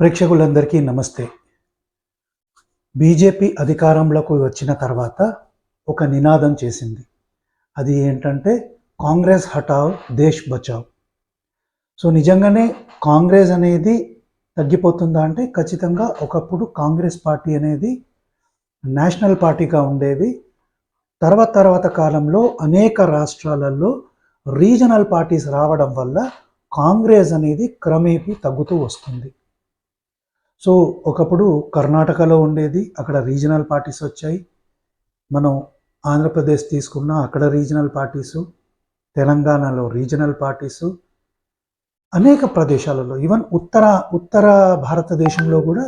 ప్రేక్షకులందరికీ నమస్తే. బీజేపీ అధికారంలోకి వచ్చిన తర్వాత ఒక నినాదం చేసింది. అది ఏంటంటే కాంగ్రెస్ హటావ్ దేశ్ బచావ్. సో నిజంగానే కాంగ్రెస్ అనేది తగ్గిపోతుందా అంటే ఖచ్చితంగా ఒకప్పుడు కాంగ్రెస్ పార్టీ అనేది నేషనల్ పార్టీగా ఉండేది తర్వాత తర్వాత కాలంలో అనేక రాష్ట్రాలలో రీజనల్ పార్టీస్ రావడం వల్ల కాంగ్రెస్ అనేది క్రమేపీ తగ్గుతూ వస్తుంది. సో ఒకప్పుడు కర్ణాటకలో ఉండేది అక్కడ రీజనల్ పార్టీస్ వచ్చాయి. మనం ఆంధ్రప్రదేశ్ తీసుకున్న అక్కడ రీజనల్ పార్టీసు తెలంగాణలో రీజనల్ పార్టీసు అనేక ప్రదేశాలలో ఈవెన్ ఉత్తర ఉత్తర భారతదేశంలో కూడా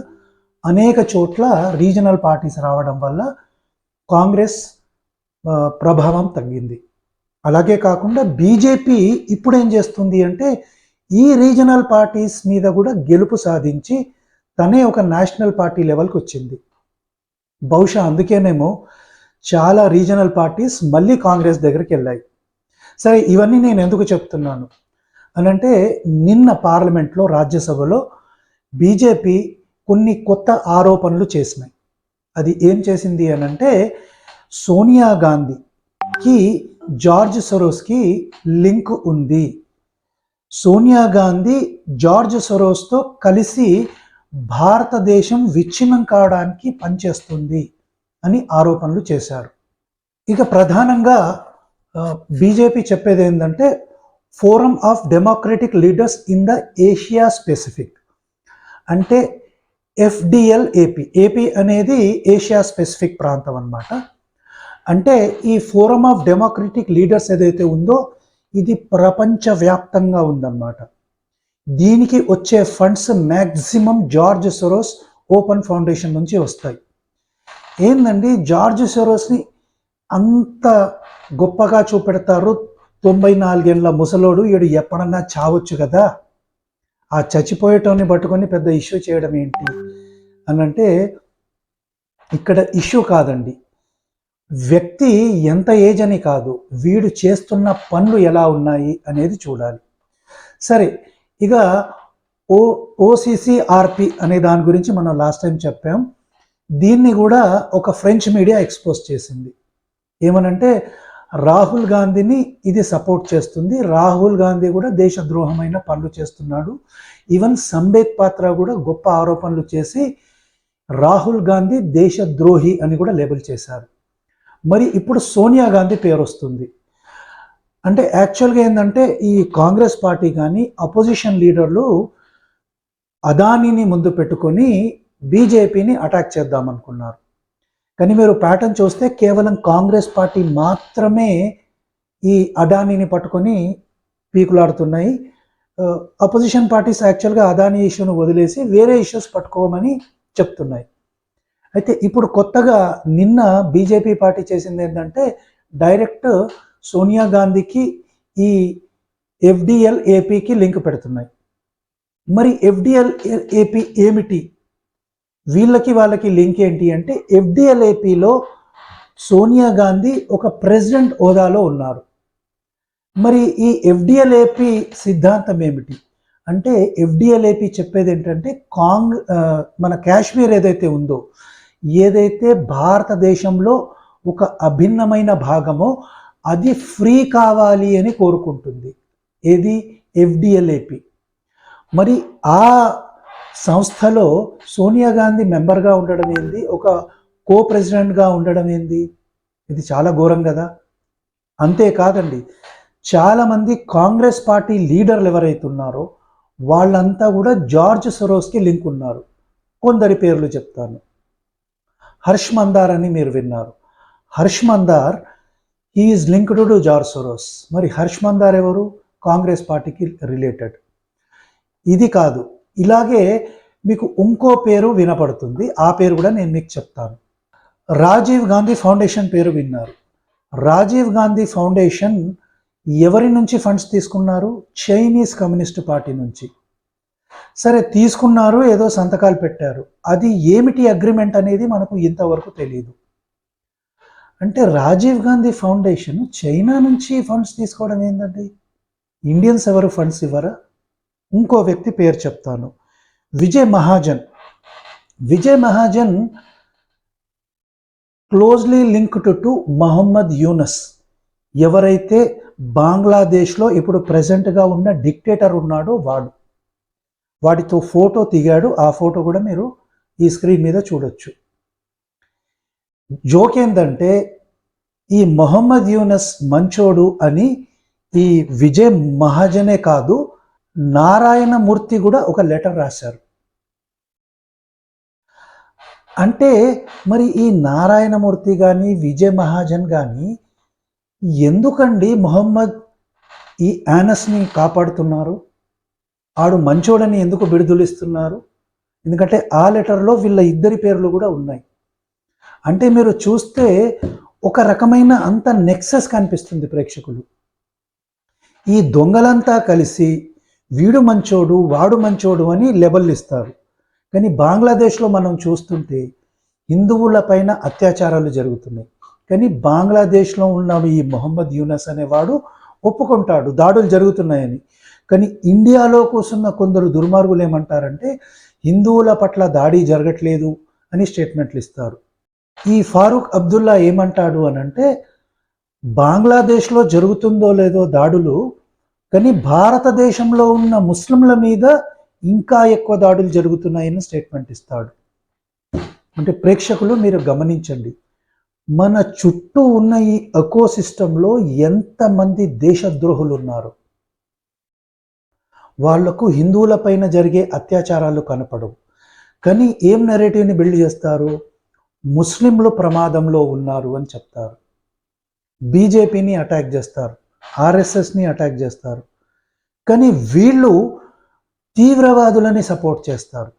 అనేక చోట్ల రీజనల్ పార్టీస్ రావడం వల్ల కాంగ్రెస్ ప్రభావం తగ్గింది. అలాగే కాకుండా బీజేపీ ఇప్పుడు ఏం చేస్తుంది అంటే ఈ రీజనల్ పార్టీస్ మీద కూడా గెలుపు సాధించి తనే ఒక నేషనల్ పార్టీ లెవెల్కి వచ్చింది. బహుశా అందుకేనేమో చాలా రీజనల్ పార్టీస్ మళ్ళీ కాంగ్రెస్ దగ్గరికి వెళ్ళాయి. సరే ఇవన్నీ నేను ఎందుకు చెప్తున్నాను? అని అంటే నిన్న పార్లమెంట్లో రాజ్యసభలో బీజేపీ కొన్ని కొత్త ఆరోపణలు చేసినాయి. అది ఏం చేసింది అని అంటే సోనియా గాంధీకి జార్జ్ సొరోస్కి లింక్ ఉంది. సోనియా గాంధీ జార్జ్ సొరోస్తో కలిసి భారతదేశం విచ్ఛిన్నం కావడానికి పనిచేస్తుంది అని ఆరోపణలు చేశారు. ఇక ప్రధానంగా బీజేపీ చెప్పేది ఏంటంటే forum of democratic leaders in the Asia specific అంటే ఎఫ్డిఎల్ ఏపీ ఏపీ అనేది ఏషియా స్పెసిఫిక్ ప్రాంతం అన్నమాట. అంటే ఈ ఫోరం ఆఫ్ డెమోక్రటిక్ లీడర్స్ ఏదైతే ఉందో ఇది ప్రపంచవ్యాప్తంగా ఉందన్నమాట. దీనికి వచ్చే funds maximum George Soros open foundation నుంచి వస్తాయి. ఏందండి? జార్జ్ సొరోస్ని అంత గొప్పగా చూపెడతారు. తొంభై నాలుగేళ్ళ ముసలోడు ఈడు ఎప్పుడన్నా చావచ్చు కదా? ఆ చచ్చిపోయేటోని పట్టుకొని పెద్ద ఇష్యూ చేయడం ఏంటి? అని అంటే ఇక్కడ ఇష్యూ కాదండి. వ్యక్తి ఎంత ఏజ్ అని కాదు. వీడు చేస్తున్న పనులు ఎలా ఉన్నాయి అనేది చూడాలి. సరే ఇక ఓ ఓసిసిఆర్పి అనే దాని గురించి మనం లాస్ట్ టైం చెప్పాం. దీన్ని కూడా ఒక ఫ్రెంచ్ మీడియా ఎక్స్పోజ్ చేసింది. ఏమనంటే రాహుల్ గాంధీని ఇది సపోర్ట్ చేస్తుంది. రాహుల్ గాంధీ కూడా దేశద్రోహమైన పనులు చేస్తున్నాడు. ఈవెన్ సంబేత్ పాత్ర కూడా గొప్ప ఆరోపణలు చేసి రాహుల్ గాంధీ దేశద్రోహి అని కూడా లేబుల్ చేశారు. మరి ఇప్పుడు సోనియా గాంధీ పేరు వస్తుంది అంటే యాక్చువల్గా ఏంటంటే ఈ కాంగ్రెస్ పార్టీ కానీ అపోజిషన్ లీడర్లు అదానీని ముందు పెట్టుకొని బీజేపీని అటాక్ చేద్దామనుకున్నారు. కానీ మీరు ప్యాటర్న్ చూస్తే కేవలం కాంగ్రెస్ పార్టీ మాత్రమే ఈ అదానీని పట్టుకొని పీకులాడుతున్నాయి. అపోజిషన్ పార్టీస్ యాక్చువల్గా అదానీ ఇష్యూను వదిలేసి వేరే ఇష్యూస్ పట్టుకోమని చెప్తున్నాయి. అయితే ఇప్పుడు కొత్తగా నిన్న బీజేపీ పార్టీ చేసింది ఏంటంటే డైరెక్ట్ సోనియా గాంధీకి ఈ ఎఫ్డిఎల్ ఏపీకి లింక్ పెడుతున్నాయి. మరి ఎఫ్డిఎల్ ఏపీ ఏమిటి? వీళ్ళకి వాళ్ళకి లింక్ ఏంటి అంటే ఎఫ్డిఎల్ ఏపీలో సోనియా గాంధీ ఒక ప్రెసిడెంట్ హోదాలో ఉన్నారు. మరి ఈ ఎఫ్డిఎల్ ఏపీ సిద్ధాంతం ఏమిటి? అంటే ఎఫ్డిఎల్ ఏపీ చెప్పేది ఏంటంటే కాంగ్ మన కాశ్మీర్ ఏదైతే ఉందో ఏదైతే భారతదేశంలో ఒక అభిన్నమైన భాగమో అది ఫ్రీ కావాలి అని కోరుకుంటుంది. ఏది? ఎఫ్డిఎల్ఏపి. మరి ఆ సంస్థలో సోనియా గాంధీ మెంబర్గా ఉండడం ఏంది? ఒక కో ప్రెసిడెంట్గా ఉండడం ఏంది? ఇది చాలా ఘోరం కదా. అంతేకాదండి చాలామంది కాంగ్రెస్ పార్టీ లీడర్లు ఎవరైతే ఉన్నారో వాళ్ళంతా కూడా జార్జ్ సొరోస్కి లింక్ ఉన్నారు. కొందరి పేర్లు చెప్తాను. హర్ష్ మందార్ అని మీరు విన్నారు. Harsh Mander is linked to George Soros మరి హర్ష్ మందార్ ఎవరు? కాంగ్రెస్ పార్టీకి రిలేటెడ్ ఇది కాదు. ఇలాగే మీకు ఇంకో పేరు వినపడుతుంది. ఆ పేరు కూడా నేను మీకు చెప్తాను. రాజీవ్ గాంధీ ఫౌండేషన్ పేరు విన్నారు. రాజీవ్ గాంధీ ఫౌండేషన్ ఎవరి నుంచి ఫండ్స్ తీసుకున్నారు? చైనీస్ కమ్యూనిస్ట్ పార్టీ నుంచి. సరే తీసుకున్నారు ఏదో సంతకాలు పెట్టారు. అది ఏమిటి అగ్రిమెంట్ అనేది మనకు ఇంతవరకు తెలియదు అంటే రాజీవ్ గాంధీ ఫౌండేషన్ చైనా నుంచి ఫండ్స్ తీసుకోవడం ఏంటండి ఇండియన్స్ ఎవరు ఫండ్స్ ఇవ్వరా? ఇంకో వ్యక్తి పేరు చెప్తాను. Vijay Mahajan. Vijay Mahajan closely linked to Muhammad Yunus. ఎవరైతే బంగ్లాదేశ్లో ఇప్పుడు ప్రజెంట్గా ఉన్న డిక్టేటర్ ఉన్నాడో వాడు. వాడితో ఫోటో దిగాడు. ఆ ఫోటో కూడా మీరు ఈ స్క్రీన్ మీద చూడొచ్చు. జోక్ ఏంటంటే ఈ మొహమ్మద్ యూనస్ మంచోడు అని ఈ విజయ్ మహాజనే కాదు నారాయణమూర్తి కూడా ఒక లెటర్ రాశారు. అంటే మరి ఈ నారాయణమూర్తి కానీ విజయ్ మహాజన్ కానీ ఎందుకండి మొహమ్మద్ ఈ యానస్ని కాపాడుతున్నారు? ఆడు మంచోడని ఎందుకు విడుదలిస్తున్నారు? ఎందుకంటే ఆ లెటర్లో వీళ్ళ ఇద్దరి పేర్లు కూడా ఉన్నాయి. అంటే మీరు చూస్తే ఒక రకమైన అంత నెక్సెస్ కనిపిస్తుంది ప్రేక్షకులు. ఈ దొంగలంతా కలిసి వీడు మంచోడు వాడు మంచోడు అని లెబల్ ఇస్తారు. కానీ బంగ్లాదేశ్లో మనం చూస్తుంటే హిందువుల పైన అత్యాచారాలు జరుగుతున్నాయి. కానీ బంగ్లాదేశ్లో ఉన్న ఈ మొహమ్మద్ యూనస్ అనేవాడు ఒప్పుకుంటాడు దాడులు జరుగుతున్నాయని. కానీ ఇండియాలో కూర్చున్న కొందరు దుర్మార్గులు ఏమంటారంటే హిందువుల పట్ల దాడి జరగట్లేదు అని స్టేట్మెంట్లు ఇస్తారు. ఈ ఫారూక్ అబ్దుల్లా ఏమంటాడు అని అంటే బంగ్లాదేశ్లో జరుగుతుందో లేదో దాడులు కానీ భారతదేశంలో ఉన్న ముస్లింల మీద ఇంకా ఎక్కువ దాడులు జరుగుతున్నాయని స్టేట్మెంట్ ఇస్తాడు. అంటే ప్రేక్షకులు మీరు గమనించండి మన చుట్టూ ఉన్న ఈ ఎకో సిస్టంలో ఎంతమంది దేశద్రోహులు ఉన్నారు వాళ్ళకు హిందువుల పైన జరిగే అత్యాచారాలు కనపడవు. కానీ ఏం నెరేటివ్ని బిల్డ్ చేస్తారు? ముస్లింలు ప్రమాదంలో ఉన్నారు అని చెప్తారు. బీజేపీని అటాక్ చేస్తారు ఆర్ఎస్ఎస్ని అటాక్ చేస్తారు. కానీ వీళ్ళు తీవ్రవాదులని సపోర్ట్ చేస్తారు.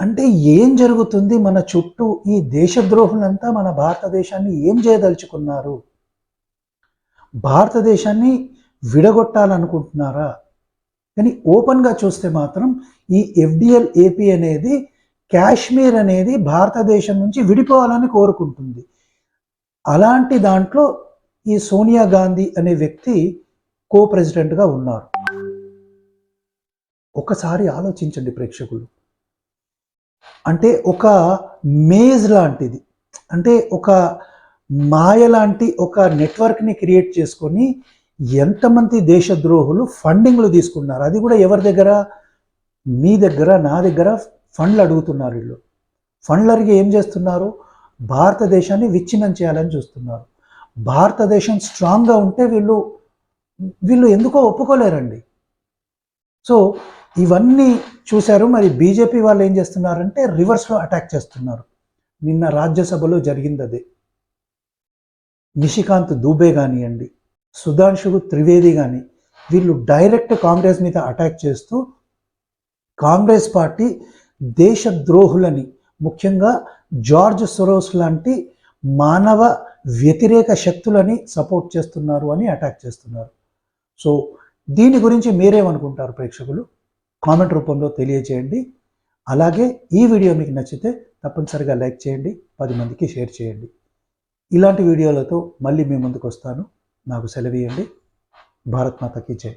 అంటే ఏం జరుగుతుంది? మన చుట్టూ ఈ దేశద్రోహులంతా మన భారతదేశాన్ని ఏం చేయదలుచుకున్నారు? భారతదేశాన్ని విడగొట్టాలనుకుంటున్నారా? కానీ ఓపెన్గా చూస్తే మాత్రం ఈ ఎఫ్డిఎల్ ఏపీ అనేది కాశ్మీర్ అనేది భారతదేశం నుంచి విడిపోవాలని కోరుకుంటుంది. అలాంటి దాంట్లో ఈ సోనియా గాంధీ అనే వ్యక్తి కో ప్రెసిడెంట్గా ఉన్నారు. ఒకసారి ఆలోచించండి ప్రేక్షకులు. అంటే ఒక మేజ్ లాంటిది. అంటే ఒక మాయ లాంటి ఒక నెట్వర్క్ని క్రియేట్ చేసుకొని ఎంతమంది దేశద్రోహులు ఫండింగ్లు తీసుకున్నారు. అది కూడా ఎవరి దగ్గర? మీ దగ్గర నా దగ్గర ఫండ్లు అడుగుతున్నారు వీళ్ళు. ఫండ్లు అడిగి ఏం చేస్తున్నారు? భారతదేశాన్ని విచ్ఛిన్నం చేయాలని చూస్తున్నారు. భారతదేశం స్ట్రాంగ్గా ఉంటే వీళ్ళు వీళ్ళు ఎందుకో ఒప్పుకోలేరండి. సో ఇవన్నీ చూశారు. మరి బీజేపీ వాళ్ళు ఏం చేస్తున్నారంటే రివర్స్లో అటాక్ చేస్తున్నారు. నిన్న రాజ్యసభలో జరిగింది అదే నిషికాంత్ దూబే కానివ్వండి సుధాంశు త్రివేది కానీ వీళ్ళు డైరెక్ట్ కాంగ్రెస్ మీద అటాక్ చేస్తూ కాంగ్రెస్ పార్టీ దేశద్రోహులని ముఖ్యంగా జార్జ్ సొరోస్ లాంటి మానవ వ్యతిరేక శక్తులని సపోర్ట్ చేస్తున్నారు అని అటాక్ చేస్తున్నారు. సో దీని గురించి మీరేమనుకుంటారు ప్రేక్షకులు? కామెంట్ రూపంలో తెలియచేయండి. అలాగే ఈ వీడియో మీకు నచ్చితే తప్పనిసరిగా లైక్ చేయండి పది మందికి షేర్ చేయండి. ఇలాంటి వీడియోలతో మళ్ళీ మీ ముందుకు వస్తాను నాకు సెలవియండి భారత్ మాతకి జై.